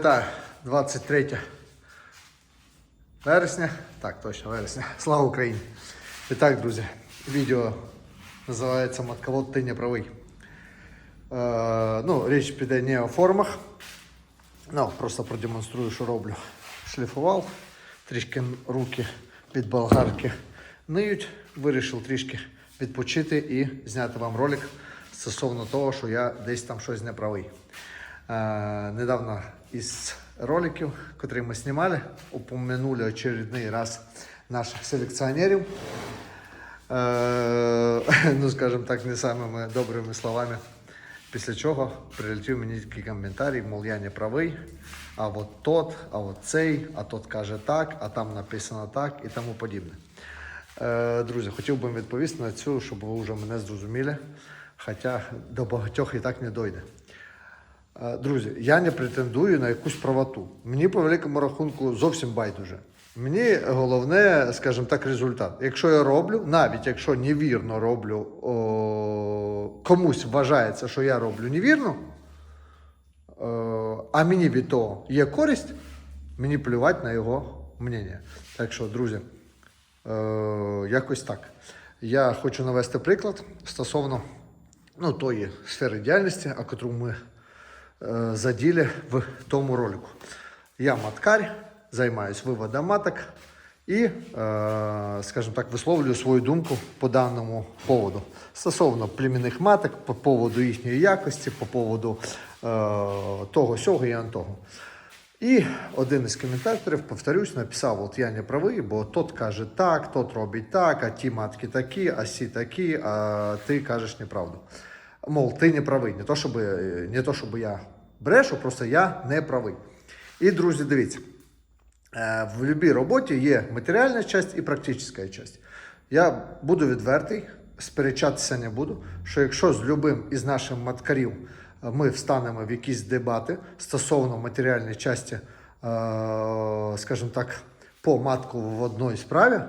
Вітаю! 23 вересня. Так, точно, вересня. Слава Україні! І так, друзі, відео називається Матковод ти не правий. Е, ну, річ піде не о формах. Ну, просто продемонструю, що роблю. Шліфував, трішки руки від болгарки ниють. Вирішив трішки відпочити і зняти вам ролик стосовно того, що я десь там щось не правий. Недавно із роликів, які ми знімали, упомянули очередний раз наших селекціонерів. Е, ну, скажімо так, не самими добрими словами. Після чого прилетів мені такий коментарій, мов я не правий, а от тот, а от цей, а тот каже так, а там написано так і тому подібне. Е, друзі, хотів би відповісти на цю, щоб ви вже мене зрозуміли, хоча до багатьох і так не дойде. Е, Друзі, я не претендую на якусь правоту. Мені по великому рахунку зовсім байдуже. Мені головне, скажімо так, результат. Якщо я роблю, навіть якщо невірно роблю, о, комусь вважається, що я роблю невірно, о, а мені від того є користь, мені плювати на його мнення. Так що, друзі, е, якось так. Я хочу навести приклад стосовно ну, тої сфери діяльності, о котру ми е, заділи в тому ролику. Я маткар, займаюся виводом маток і, е, скажімо так, висловлюю свою думку по даному поводу. Стосовно племінних маток, по поводу їхньої якості, по поводу е, того, сього і антого. І один із коментаторів, повторюсь, написав: от я не правий, бо тот каже так, тот робить так, а ті матки такі, а сі такі, а ти кажеш неправду. Мов, ти не правий. Не то, щоб, не то, щоб я брешу, просто я не правий. І, друзі, дивіться, е, в будь-якій роботі є матеріальна частина і практична частина. Я буду відвертий, сперечатися не буду, що якщо з любим із наших маткарів е, ми встанемо в якісь дебати стосовно матеріальної частини, е, скажімо так, по матку в одній справі,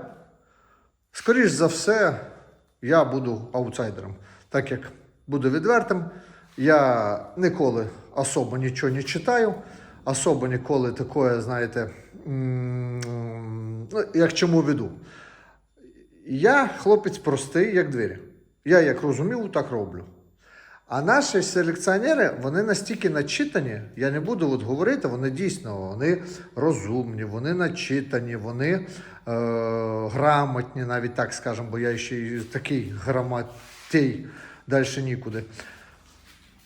скоріш за все, я буду аутсайдером. Так як буду відвертим, я ніколи особо нічого не читаю, особо ніколи такое, знаєте, ну, як чому веду. Я хлопець простий, як двері. Я як розумів, так роблю. А наші селекціонери, вони настільки начитані, я не буду от говорити, вони дійсно вони розумні, вони начитані, вони е, грамотні, навіть так скажемо, бо я ще й такий грамотей, далі нікуди.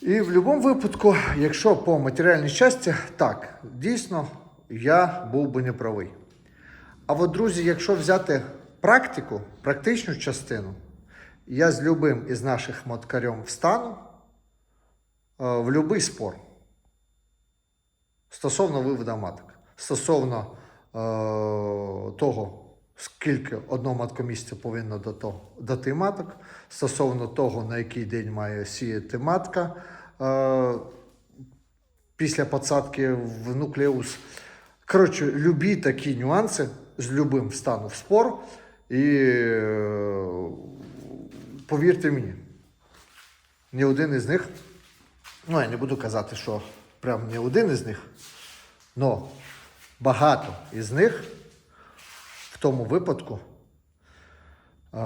І в будь-якому випадку, якщо по матеріальній часті, так, дійсно, я був би не правий. А от, друзі, якщо взяти практику, практичну частину, я з любим із наших моткарем встану е, в будь-який спор стосовно виводу маток, стосовно е, того, скільки одно маткомісце повинно дати маток, стосовно того, на який день має сіяти матка після посадки в нуклеус. Коротше, любі такі нюанси з любим встану в спор. І е, повірте мені, ні один із них, ну я не буду казати, що прям не один із них, але багато із них в тому випадку, е,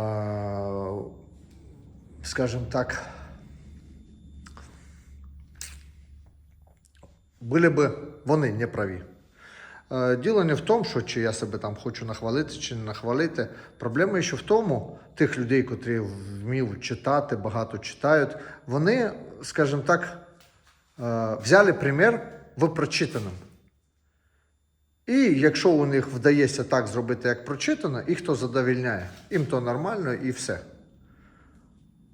скажімо так, були би вони неправі. Е, Діло не в тому, що чи я себе там хочу нахвалити, чи не нахвалити. Проблема ще в тому, тих людей, котрі вмів читати, багато читають, вони, скажімо так, е, взяли примір в прочитаному. І якщо у них вдається так зробити, як прочитано, їх то задовільняє. Їм то нормально і все.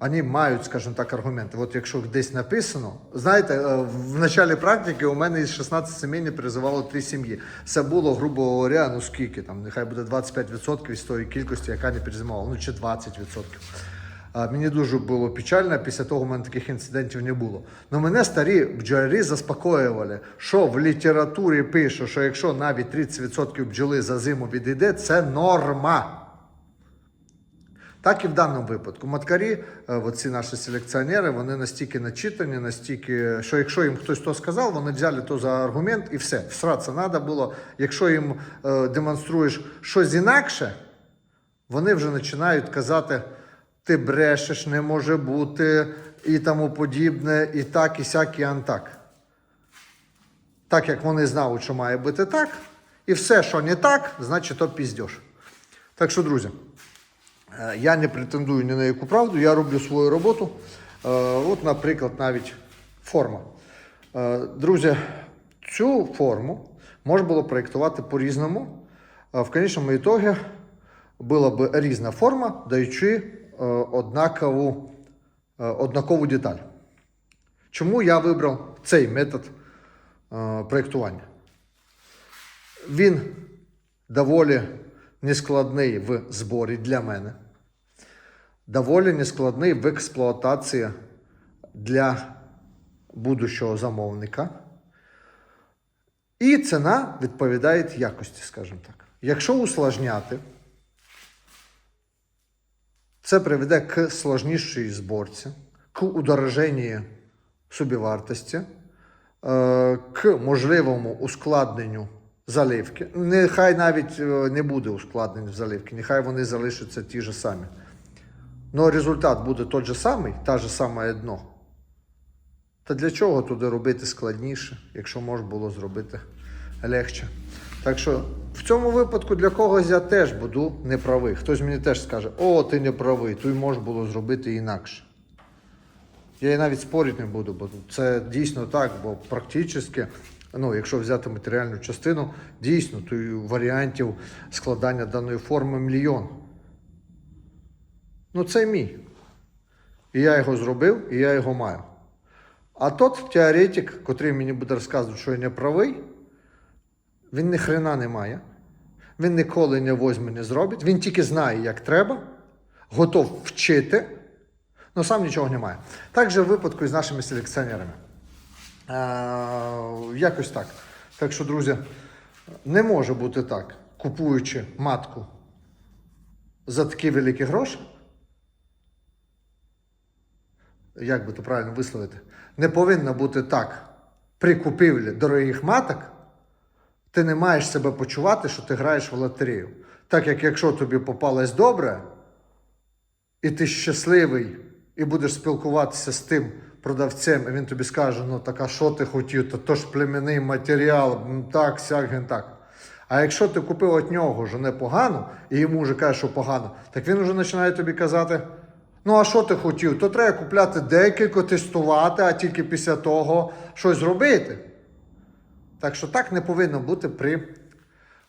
Вони мають, скажімо так, аргументи. От якщо десь написано, знаєте, е, в началі практики у мене із 16 сімей не призивало три сім'ї. Це було, грубо говоря, ну скільки там, нехай буде 25% із тої кількості, яка не призивала, ну чи 20%. Мені дуже було печально, після того у мене таких інцидентів не було. Но мене старі бджолярі заспокоювали, що в літературі пише, що якщо навіть 30% бджоли за зиму відійде, це норма. Так і в даному випадку. Маткарі, е, оці наші селекціонери, вони настільки начитані, настільки, що якщо їм хтось то сказав, вони взяли то за аргумент і все. Всратися треба було. Якщо їм е, демонструєш щось інакше, вони вже починають казати, ти брешеш, не може бути, і тому подібне, і так, і сяк, і антак. Так як вони знають, що має бути так, і все, що не так, значить то піздєш. Так що, друзі, я не претендую ні на яку правду, я роблю свою роботу. Е, От, наприклад, навіть форма. Е, Друзі, цю форму можна було проєктувати по-різному. Е, В конечному ітогі була б різна форма, даючи е, однакову, е, однакову деталь. Чому я вибрав цей метод е, проєктування? Він доволі нескладний в зборі для мене, доволі нескладний в експлуатації для будущого замовника. І ціна відповідає якості, скажімо так. Якщо усложняти, це приведе к сложнішій зборці, к удороженню собівартості, е, к можливому ускладненню заливки. Нехай навіть е, не буде ускладнень в заливки, нехай вони залишаться ті ж самі. Але результат буде той же самий, та ж саме дно. Та для чого туди робити складніше, якщо можна було зробити легше? Так що в цьому випадку для когось я теж буду неправий. Хтось мені теж скаже, о, ти не правий, то й можна було зробити інакше. Я і навіть спорити не буду, бо це дійсно так, бо практично, ну, якщо взяти матеріальну частину, дійсно, то варіантів складання даної форми мільйон. Ну, це мій. І я його зробив, і я його маю. А тот теоретик, котрий мені буде розказувати, що я не правий, він ні хрена не має. Він ніколи не возьме, не зробить. Він тільки знає, як треба, готов вчити, але сам нічого не має. Так же в випадку і з нашими селекціонерами. Е, якось так. Так що, друзі, не може бути так, купуючи матку за такі великі гроші. Як би то правильно висловити? Не повинно бути так при купівлі дорогих маток, ти не маєш себе почувати, що ти граєш в лотерею. Так як якщо тобі попалось добре, і ти щасливий, і будеш спілкуватися з тим продавцем, і він тобі скаже, ну так а що ти хотів, то, то ж племінний матеріал, так, сяк, ген так. А якщо ти купив від нього вже непогано, і йому вже каже, що погано, так він вже починає тобі казати: ну а що ти хотів? То треба купляти декілька, тестувати, а тільки після того щось зробити. Так що так не повинно бути при,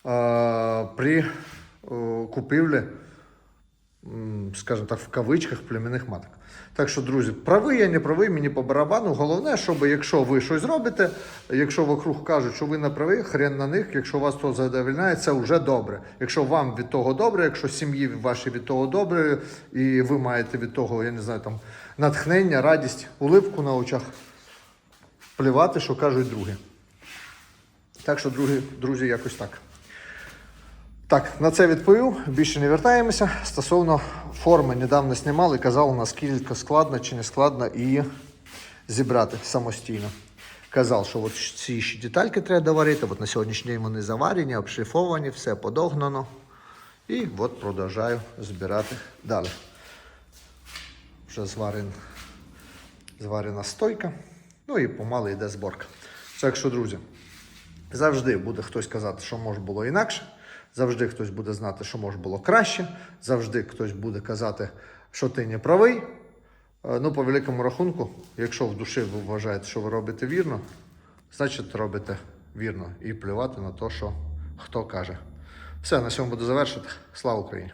е, при е, купівлі, скажімо так, в кавичках племінних маток. Так що, друзі, правий я не правий, мені по барабану. Головне, щоб якщо ви щось робите, якщо вокруг кажуть, що ви не праві, хрен на них, якщо вас то задовольняє, це вже добре. Якщо вам від того добре, якщо сім'ї ваші від того добре, і ви маєте від того, я не знаю, там натхнення, радість, улипку на очах, плівати, що кажуть другі. Так що, друзі, друзі, якось так. Так, на це відповів. Більше не вертаємося. Стосовно форми, недавно знімали, казали, наскільки складно чи не складно її зібрати самостійно. Казав, що от ці ще детальки треба доварити. От на сьогоднішній день вони заварені, обшліфовані, все подогнано. І от продовжую збирати далі. Вже зварен, зварена стойка. Ну і помало йде зборка. Так що, друзі, Завжди буде хтось казати, що може було інакше. Завжди хтось буде знати, що може було краще. Завжди хтось буде казати, що ти не правий. Е, Ну, по великому рахунку, якщо в душі ви вважаєте, що ви робите вірно, значить робите вірно і плювати на те, що хто каже. Все, на цьому буду завершити. Слава Україні!